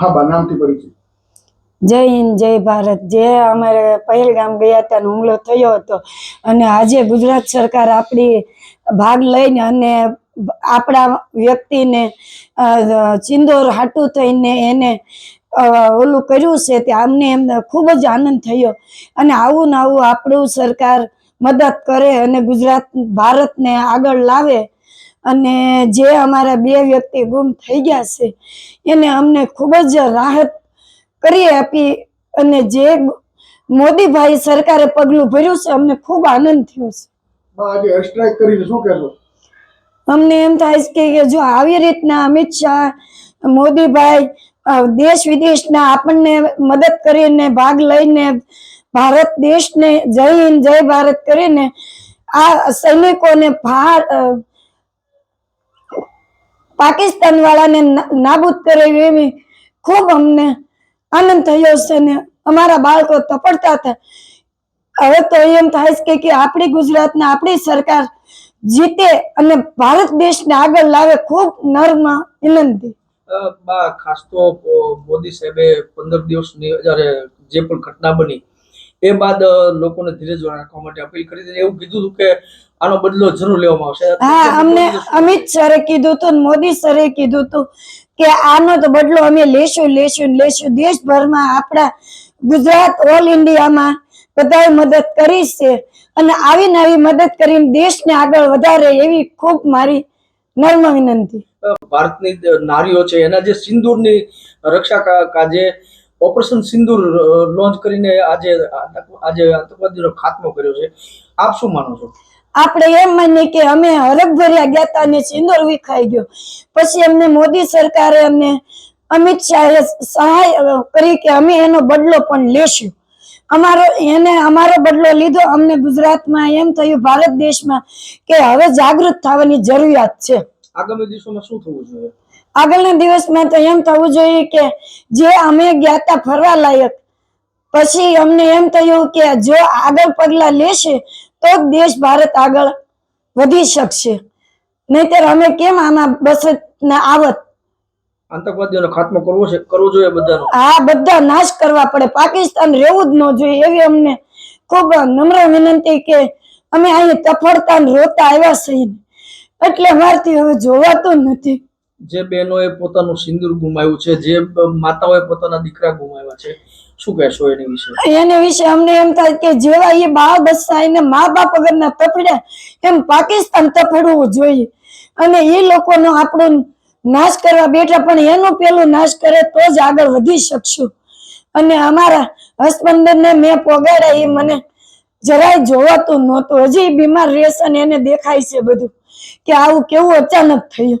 હા, બા, નામથી પરિચિત. જય હિન્દ, જય ભારત. જે અમારે પહેલગામ ગયા હતા હુમલો થયો હતો, અને આજે ગુજરાત સરકાર આપણી ભાગ લઈને અને આપણા વ્યક્તિને ચિંદોર હાટું થઈને એને ઓલું કર્યું છે તે અમને એમ ખૂબ જ આનંદ થયો. અને આવું ને આવું આપણું સરકાર મદદ કરે અને ગુજરાત, ભારતને આગળ લાવે અને જે અમારા બે વ્યક્તિ ગુમ થઈ ગયા છે એને અમને ખૂબ જ રાહત કરી આપી અને જે મોદીભાઈ સરકારે પગલું ભર્યું છે અમને ખૂબ આનંદ થયો છે. અમને એમ થાય છે કે જો આવી રીતના અમિત શાહ મોદીભાઈ દેશ વિદેશના આપણને મદદ કરીને ભાગ લઈને ભારત દેશને જય હિન્દ જય ભારત કરીને આ સૈનિકોને ભાર પાકિસ્તાન વાળાને નાબૂદ કરે એવી ખૂબ અમને આનંદ થયો છે ને અમારા બાળકો તપડતા હતા. હવે તો એમ થાય છે કે- આપણી ગુજરાતના આપણી સરકાર જીતે અને ભારત દેશને આગળ લાવે ખૂબ નર્મા વિનંતી ખાસ તો મોદી સાહેબે પંદર દિવસની, જ્યારે જે પણ ઘટના બની એ બાદ લોકોને ધીરજ રાખવા માટે અપીલ કરી હતી એવું કીધું હતું કે આનો બદલો જરૂર લેવામાં આવશે. હા અમને અમિત સરે કીધું હતું મોદી સરે કીધું હતું કે આનો તો બદલો અમે લેશું લેશું લેશું. દેશભરમાં આપણા ગુજરાત ઓલ ઇન્ડિયામાં બધાએ મદદ કરી છે અને આવી નવી મદદ કરીને દેશને આગળ વધારે એવી ખૂબ મારી નર્મ વિનંતી. ભારતની નારીઓ છે એના જે સિંદૂરની રક્ષા કાજે ઓપરેશન સિંદુર લોન્ચ કરીને આજે આજે આતંકવાદીનો ખાત્મો કર્યો છે. આપ શું માનો છો? આપણે એમ માનીએ કે અમે હરખભર્યા ગયા હતા અને સિંદુર વિખાઈ ગયો. પછી અમને મોદી સરકારે અમને અમિત શાહે સહાય કરી કે અમે એનો બદલો પણ લેશું. અમારો એને અમારો બદલો લીધો. અમને ગુજરાતમાં એમ થયું ભારત દેશમાં કે હવે જાગૃત થવાની જરૂરિયાત છે. આગામી દિવસોમાં શું થવું જોઈએ? આગળના દિવસમાં તો એમ થવું જોઈએ કે જે અમે ગયા હતા ફરવા લાયક પછી અમને એમ થયું કે જો આગળ પગલા લેશે તો જ દેશ ભારત આગળ વધી શકશે. નહીતર અમે કેમ આમાં બસ ના આવત? આતંકવાદીઓનો ખાત્મો કરવો છે કરવો જોઈએ બધાનો. આ બધા નાશ કરવા પડે. પાકિસ્તાન રહેવું જ ન જોઈએ. એવી અમને ખૂબ નમ્ર વિનંતી કે અમે અહીં તફડતા રોતા આવ્યા છીએ. એટલે અમારથી હવે જોવાતું નથી. જે બહેનોએ પોતાનું સિંદૂર ગુમાવ્યું છે, જે માતાઓએ પોતાના દીકરા ગુમાવ્યા છે, શું કહેશો એની વિશે? એને વિશે અમને એમ થાય કે જેવા એ બાળ બચ્ચા એને મા બાપ વગરના તફડ્યા એમ પાકિસ્તાન તપડવું જોઈએ. અને એ લોકોનો આપણો નાશ કરવા બેઠા, પણ એનો પેલું નાશ કરે તો જ આગળ વધી શકશું. અને અમારા હસબન્ડને મેં પોગાડ્યા, એ મને જરાય જોવાતું નહોતું. હજી બીમાર રહેશે અને એને દેખાય છે બધું, કે આવું કેવું અચાનક થયું.